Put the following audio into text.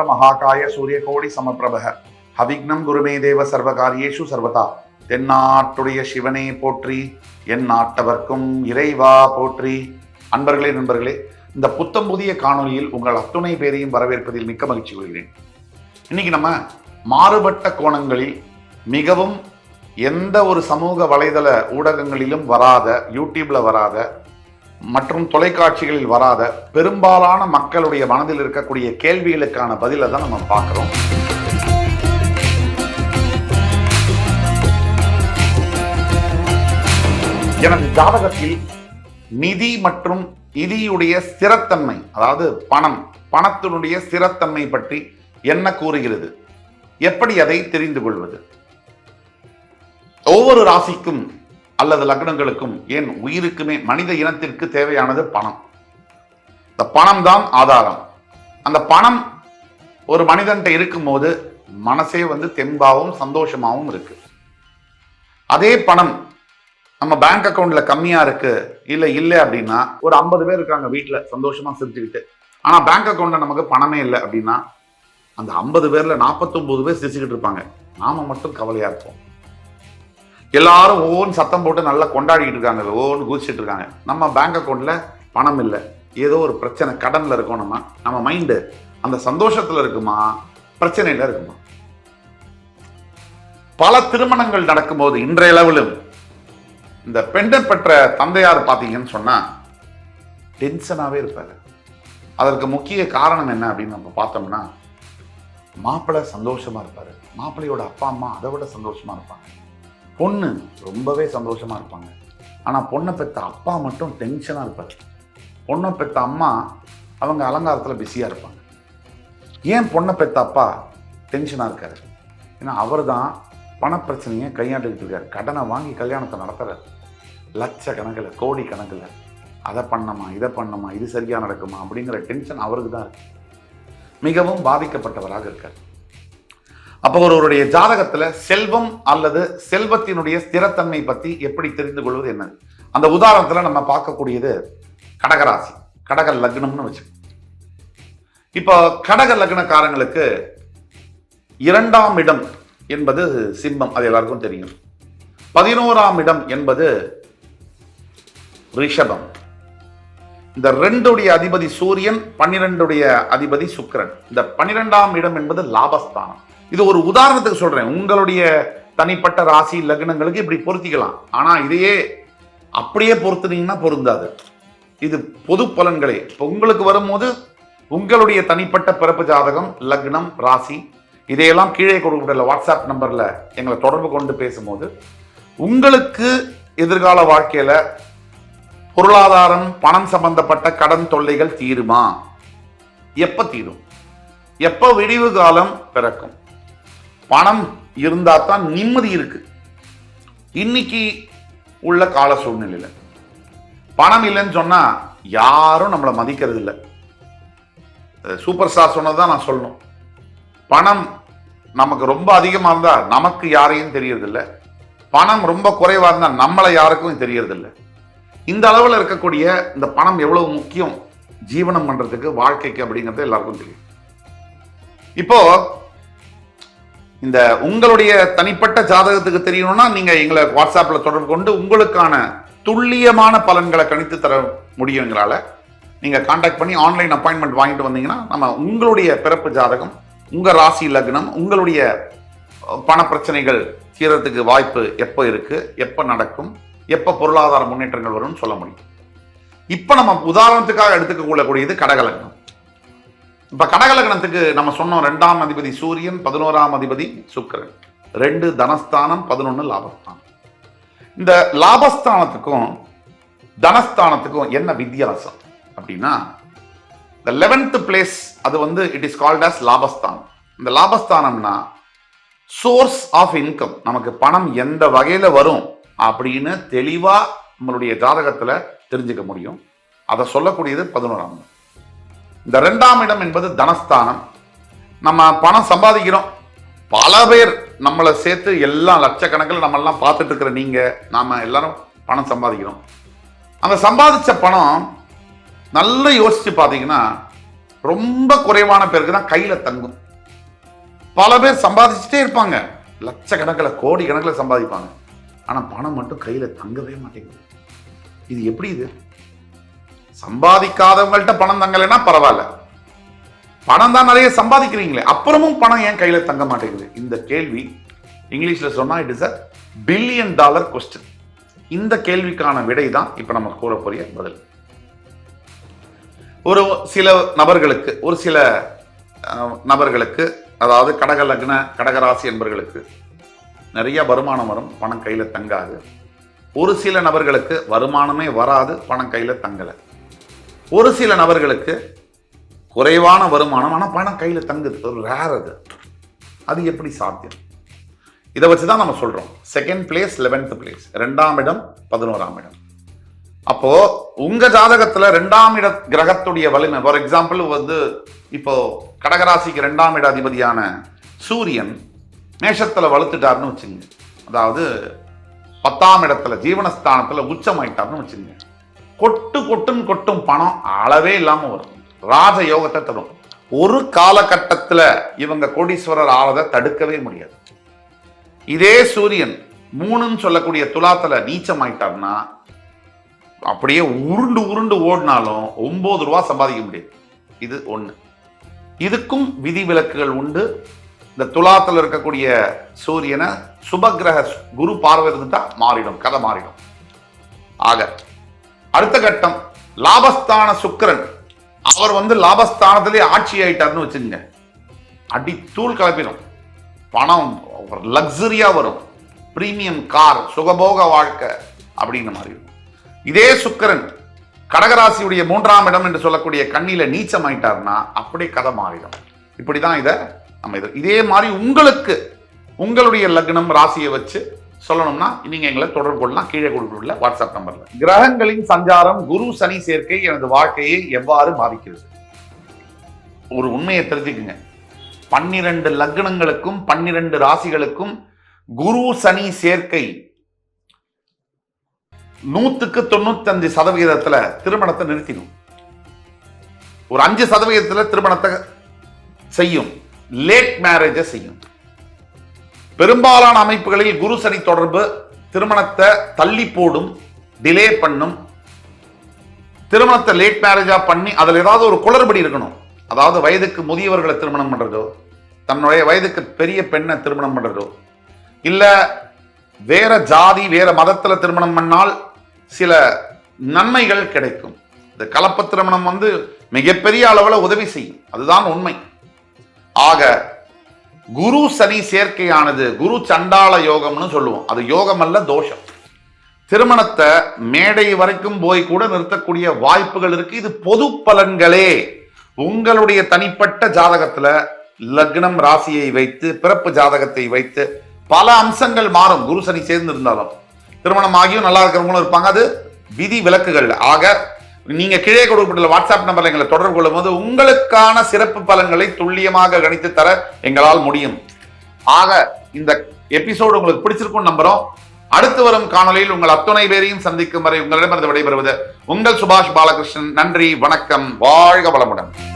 வக்ரதுண்ட மகாகாய சூரியகோடி சமப்பிரபக ஹவிக்னம் குருமே தேவ சர்வகாரியேஷு சர்வதா தென்னாட்டுடைய சிவனே போற்றி என் நாட்டவர்க்கும் இறைவா போற்றி. அன்பர்களே நண்பர்களே இந்த புத்தம் புதிய காணொலியில் உங்கள் அத்துணை பேரையும் வரவேற்பதில் மிக்க மகிழ்ச்சி கொள்கிறேன். இன்னைக்கு நம்ம மாறுபட்ட கோணங்களில் மிகவும் எந்த ஒரு சமூக வலைதள ஊடகங்களிலும் வராத யூடியூப்ல வராத மற்றும் தொலைக்காட்சிகளில் வராத பெரும்பாலான மக்களுடைய மனதில் இருக்கக்கூடிய கேள்விகளுக்கான பதிலை தான் நம்ம பார்க்குறோம். எனது ஜாதகத்தில் நிதி மற்றும் நிதியுடைய ஸ்திரத்தன்மை அதாவது பணம் பணத்தினுடைய ஸ்திரத்தன்மை பற்றி என்ன கூறுகிறது? எப்படி அதை தெரிந்து கொள்வது? ஒவ்வொரு ராசிக்கும் அல்லது லக்னங்களுக்கும் ஏன் உயிருக்குமே மனித இனத்திற்கு தேவையானது பணம். இந்த பணம் தான் ஆதாரம். அந்த பணம் ஒரு மனிதன்கிட்ட இருக்கும்போது மனசே வந்து தெம்பாவும் சந்தோஷமாகவும் இருக்கு. அதே பணம் நம்ம பேங்க் அக்கௌண்ட்ல கம்மியா இருக்கு இல்ல இல்லை அப்படின்னா ஒரு ஐம்பது பேர் இருக்காங்க வீட்டுல சந்தோஷமா சிரிச்சுக்கிட்டு. ஆனா பேங்க் அக்கௌண்ட்ல நமக்கு பணமே இல்லை அப்படின்னா அந்த ஐம்பது பேர்ல 49 பேர் சிரிச்சுக்கிட்டு இருப்பாங்க. நாம மட்டும் கவலையா இருப்போம். எல்லாரும் ஓன் சத்தம் போட்டு நல்லா கொண்டாடிட்டு இருக்காங்க. ஓன் குதிச்சிட்டு இருக்காங்க. நம்ம பேங்க் அக்கௌண்ட்டில் பணம் இல்லை. ஏதோ ஒரு பிரச்சனை கடன்ல இருக்கோம் நம்ம நம்ம மைண்டு அந்த சந்தோஷத்துல இருக்குமா? பிரச்சனையில இருக்குமா? பல திருமணங்கள் நடக்கும்போது இன்றைய அளவிலும் இந்த பெண்டன் பெற்ற தந்தையார் பார்த்தீங்கன்னு சொன்னா டென்ஷனாகவே இருப்பார். அதற்கு முக்கிய காரணம் என்ன அப்படின்னு நம்ம பார்த்தோம்னா மாப்பிள்ளை சந்தோஷமா இருப்பாரு. மாப்பிள்ளையோட அப்பா அம்மா அதை விட சந்தோஷமா இருப்பாங்க. பொண்ணு ரொம்பவே சந்தோஷமாக இருப்பாங்க. ஆனால் பொண்ணை பெத்த அப்பா மட்டும் டென்ஷனாக இருப்பார். பொண்ணை பெத்த அம்மா அவங்க அலங்காரத்தில் பிஸியாக இருப்பாங்க. ஏன் பொண்ணை பெற்ற அப்பா டென்ஷனாக இருக்கார்? ஏன்னா அவர் தான் பணப்பிரச்சனையை கையாண்டுக்கிட்டு இருக்கார். கடனை வாங்கி கல்யாணத்தை நடத்துகிறாரு லட்ச கணக்கில் கோடி கணக்கில் அதை பண்ணமா இதை பண்ணமா இது சரியாக நடக்குமா அப்படிங்கிற டென்ஷன் அவருக்கு தான் இருக்கு. மிகவும் பாதிக்கப்பட்டவராக இருக்கார். அப்போ ஒருவருடைய ஜாதகத்துல செல்வம் அல்லது செல்வத்தினுடைய ஸ்திரத்தன்மை பத்தி எப்படி தெரிந்து கொள்வது என்ன? அந்த உதாரணத்துல நம்ம பார்க்கக்கூடியது கடகராசி கடக லக்னம்னு வச்சு இப்போ கடக லக்னக்காரங்களுக்கு இரண்டாம் இடம் என்பது சிம்மம் அது எல்லாருக்கும் தெரியும். பதினோராம் இடம் என்பது ரிஷபம். இந்த ரெண்டுடைய அதிபதி சூரியன் பன்னிரெண்டுடைய அதிபதி சுக்கிரன். இந்த பன்னிரெண்டாம் இடம் என்பது லாபஸ்தானம். இது ஒரு உதாரணத்துக்கு சொல்றேன். உங்களுடைய தனிப்பட்ட ராசி லக்னங்களுக்கு இப்படி பொருத்திக்கலாம். ஆனா இதையே அப்படியே பொருத்துனீங்கன்னா பொருந்தாது. இது பொது பலன்களே. இப்போ உங்களுக்கு வரும்போது உங்களுடைய தனிப்பட்ட பிறப்பு ஜாதகம் லக்னம் ராசி இதையெல்லாம் கீழே கொடுக்கப்பட்ட வாட்ஸ்அப் நம்பரில் எங்களை தொடர்பு கொண்டு பேசும்போது உங்களுக்கு எதிர்கால வாழ்க்கையில் பொருளாதாரம் பணம் சம்பந்தப்பட்ட கடன் தொல்லைகள் தீருமா? எப்போ தீரும்? எப்போ விடிவு காலம் பிறக்கும்? பணம் இருந்தால் தான் நிம்மதி இருக்கு. இன்னைக்கு உள்ள கால சூழ்நிலையில். பணம் இல்லைன்னு சொன்னால் யாரும் நம்மளை மதிக்கிறது இல்லை சூப்பர் ஸ்டார் சொன்னதான் நான் சொல்லணும். பணம் நமக்கு ரொம்ப அதிகமாக இருந்தால் நமக்கு யாரையும் தெரியறதில்ல. பணம் ரொம்ப குறைவாக இருந்தால் நம்மளை யாருக்கும் தெரியறதில்ல. இந்த அளவில் இருக்கக்கூடிய இந்த பணம் எவ்வளவு முக்கியம்? ஜீவனம் பண்ணுறதுக்கு வாழ்க்கைக்கு அப்படிங்கிறது எல்லாருக்கும் தெரியும். இப்போ இந்த உங்களுடைய தனிப்பட்ட ஜாதகத்துக்கு தெரியணும்னா நீங்க எங்களை வாட்ஸ்அப்பில் தொடர்பு கொண்டு உங்களுக்கான துல்லியமான பலன்களை கணித்து தர முடியும் எங்களால. நீங்க காண்டாக்ட் பண்ணி ஆன்லைன் அப்பாயின்மெண்ட் வாங்கிட்டு வந்தீங்கன்னா நம்ம உங்களுடைய பிறப்பு ஜாதகம் உங்க ராசி லக்னம் உங்களுடைய பண பிரச்சனைகள் தீரத்துக்கு வாய்ப்பு எப்போ இருக்கு எப்போ நடக்கும் எப்போ பொருளாதார முன்னேற்றங்கள் வரும்னு சொல்ல முடியும். இப்போ நம்ம உதாரணத்துக்காக எடுத்துக்க கொள்ளக்கூடியது கடகலக்னம் இப்ப கடகலக்கணத்துக்கு நம்ம சொன்னோம் ரெண்டாம் அதிபதி சூரியன் பதினோராம் அதிபதி சுக்கரன். ரெண்டு தனஸ்தானம் பதினொன்று லாபஸ்தானம். இந்த லாபஸ்தானத்துக்கும் தனஸ்தானத்துக்கும் என்ன வித்தியாசம் அப்படின்னா இந்த லெவன்த் பிளேஸ் அது வந்து இட் இஸ் கால்ட் அஸ் லாபஸ்தானம். இந்த லாபஸ்தானம்னா சோர்ஸ் ஆஃப் இன்கம் நமக்கு பணம் எந்த வகையில் வரும் அப்படின்னு தெளிவாக நம்மளுடைய ஜாதகத்தில் தெரிஞ்சுக்க முடியும். அதை சொல்லக்கூடியது பதினோராம். இந்த ரெண்டாம் இடம் என்பது தனஸ்தானம். நம்ம பணம் சம்பாதிக்கிறோம். பல பேர் நம்மளை சேர்த்து எல்லாம் லட்சக்கணக்கில் நம்மெல்லாம் பார்த்துட்டு இருக்கிற நீங்க நாம எல்லாரும் பணம் சம்பாதிக்கிறோம். அந்த சம்பாதிச்ச பணம் நல்லா யோசிச்சு பார்த்தீங்கன்னா ரொம்ப குறைவான பேருக்கு தான் கையில் தங்கும். பல பேர் சம்பாதிச்சுட்டே இருப்பாங்க. லட்சக்கணக்கில் கோடி கணக்கில் சம்பாதிப்பாங்க. ஆனால் பணம் மட்டும் கையில் தங்கவே மாட்டேங்குது. இது எப்படி இது? சம்பாதிக்காதவங்கள்ட்ட பணம் தங்கலைன்னா பரவாயில்ல. பணம் தான் நிறைய சம்பாதிக்கிறீங்களே அப்புறமும் பணம் ஏன் கையில தங்க மாட்டேங்குது. இந்த கேள்வி இங்கிலீஷ்ல சொன்னா it is a billion dollar question இந்த கேள்விக்கான விடை தான் இப்போ நம்ம கூறக்கூடிய பதில். ஒரு சில நபர்களுக்கு ஒரு சில நபர்களுக்கு அதாவது கடக லக்ன கடகராசி என்பவர்களுக்கு நிறைய வருமானம் வரும் பணம் கையில தங்காது. ஒரு சில நபர்களுக்கு வருமானமே வராது பணம் கையில் தங்கலை. ஒரு சில நபர்களுக்கு குறைவான வருமானம் ஆனால் பணம் கையில் தங்குது. ஒரு ரேர் அது. அது எப்படி சாத்தியம்? இதை வச்சு தான் நம்ம சொல்கிறோம் செகண்ட் பிளேஸ் லெவன்த் பிளேஸ் ரெண்டாம் இடம் பதினோராம் இடம். அப்போ உங்க ஜாதகத்துல ரெண்டாம் இட கிரகத்துடைய வலிமை ஃபார் எக்ஸாம்பிள் வந்து இப்போ கடகராசிக்கு ரெண்டாம் இட அதிபதியான சூரியன் மேஷத்துல வலுத்துட்டாருன்னு வச்சுங்க அதாவது பத்தாம் இடத்துல ஜீவனஸ்தானத்துல உச்சமாயிட்டாருன்னு வச்சுங்க கொட்டு கொட்டுன்னு கொட்டும் பணம் அளவே இல்லாமல் வரும். ராஜ யோகத்தை தரும். ஒரு காலகட்டத்தில் இவங்க கோடீஸ்வரர் ஆவதை தடுக்கவே முடியாது. இதே சூரியன் மூணுன்னு சொல்லக்கூடிய துலாத்தில் நீச்சம் ஆயிட்டார்னா அப்படியே உருண்டு உருண்டு ஓடினாலும் ஒன்பது ரூபா சம்பாதிக்க முடியாது. இது ஒன்று இதுக்கும் விதிவிலக்குகள் உண்டு. இந்த துலாத்தில் இருக்கக்கூடிய சூரியனை சுபகிரக குரு பார்வை இருந்துட்டா மாறிடும் கதை மாறிடும். ஆக அடுத்த கட்டம் லாபஸ்தான சுக்கிரன். அவர் வந்து லாபஸ்தானத்திலே ஆட்சி ஆயிட்டாருன்னு வச்சுங்க அடி தூள் கலப்பிடும் பணம் லக்ஸரியா வரும். பிரீமியம் கார் சுகபோக வாழ்க்கை அப்படிங்கிற மாதிரி இருக்கும். இதே சுக்கிரன் கடகராசியுடைய மூன்றாம் இடம் என்று சொல்லக்கூடிய கண்ணில நீச்சம் ஆயிட்டாருன்னா அப்படியே கதை மாறிடும். இப்படிதான் இதை நம்ம இது இதே மாதிரி உங்களுக்கு உங்களுடைய லக்னம் ராசியை வச்சு சொல்லணும்னா நீங்க எங்களை தொடர்பு கொள்ளலாம். கீழே கொடுத்துள்ள வாட்ஸ்அப் நம்பர்ல. கிரகங்களின் சஞ்சாரம் குரு சனி சேர்க்கை எனது வாழ்க்கையை எவ்வாறு பாதிக்கிறது? ஒரு உண்மையை தெரிஞ்சுக்குங்க. பன்னிரண்டு லக்னங்களுக்கும் பன்னிரண்டு ராசிகளுக்கும் குரு சனி சேர்க்கை நூத்துக்கு தொண்ணூத்தஞ்சு சதவிகிதத்துல திருமணத்தை நிறுத்திடும். ஒரு அஞ்சு சதவிகிதத்துல திருமணத்தை செய்யும். லேட் மேரேஜை செய்யும். பெரும்பாலான அமைப்புகளில் குரு சனி தொடர்பு திருமணத்தை தள்ளி போடும் டிலே பண்ணும். திருமணத்தை லேட் மேரேஜாக பண்ணி அதில் ஏதாவது ஒரு குளறுபடி இருக்கணும். அதாவது வயதுக்கு முதியவர்களை திருமணம் பண்ணுறதோ தன்னுடைய வயதுக்கு பெரிய பெண்ணை திருமணம் பண்ணுறதோ இல்லை வேற ஜாதி வேற மதத்தில் திருமணம் பண்ணால் சில நன்மைகள் கிடைக்கும். இந்த கலப்பு திருமணம் வந்து மிகப்பெரிய அளவில் உதவி செய்யும். அதுதான் உண்மை. ஆக குரு சனி சேர்க்கையானது குரு சண்டால யோகம்னு சொல்லுவோம். அது யோகம் அல்ல தோஷம். திருமணத்தை மேடை வரைக்கும் போய் கூட நிறுத்தக்கூடிய வாய்ப்புகள் இருக்கு. இது பொது பலன்களே. உங்களுடைய தனிப்பட்ட ஜாதகத்துல லக்னம் ராசியை வைத்து பிறப்பு ஜாதகத்தை வைத்து பல அம்சங்கள் மாறும். குரு சனி சேர்ந்து இருந்தாலும் திருமணம் ஆகியும் நல்லா இருக்கிறவங்களும் இருப்பாங்க. அது விதி விலக்குகள். ஆக நீங்கள் கீழே கொடுக்கப்பட்டுள்ள வாட்ஸ்அப் நம்பரில் எங்களை தொடர்பு கொள்ளும் போது உங்களுக்கான சிறப்பு பலன்களை துல்லியமாக கணித்து தர எங்களால் முடியும். ஆக இந்த எபிசோடு உங்களுக்கு பிடிச்சிருக்கும் நம்புறோம். அடுத்து வரும் காணொலியில் உங்கள் அத்துணை பேரையும் சந்திக்கும் வரை உங்களிடமிருந்து விடைபெறுவது உங்கள் சுபாஷ் பாலகிருஷ்ணன். நன்றி வணக்கம் வாழ்க வளமுடன்.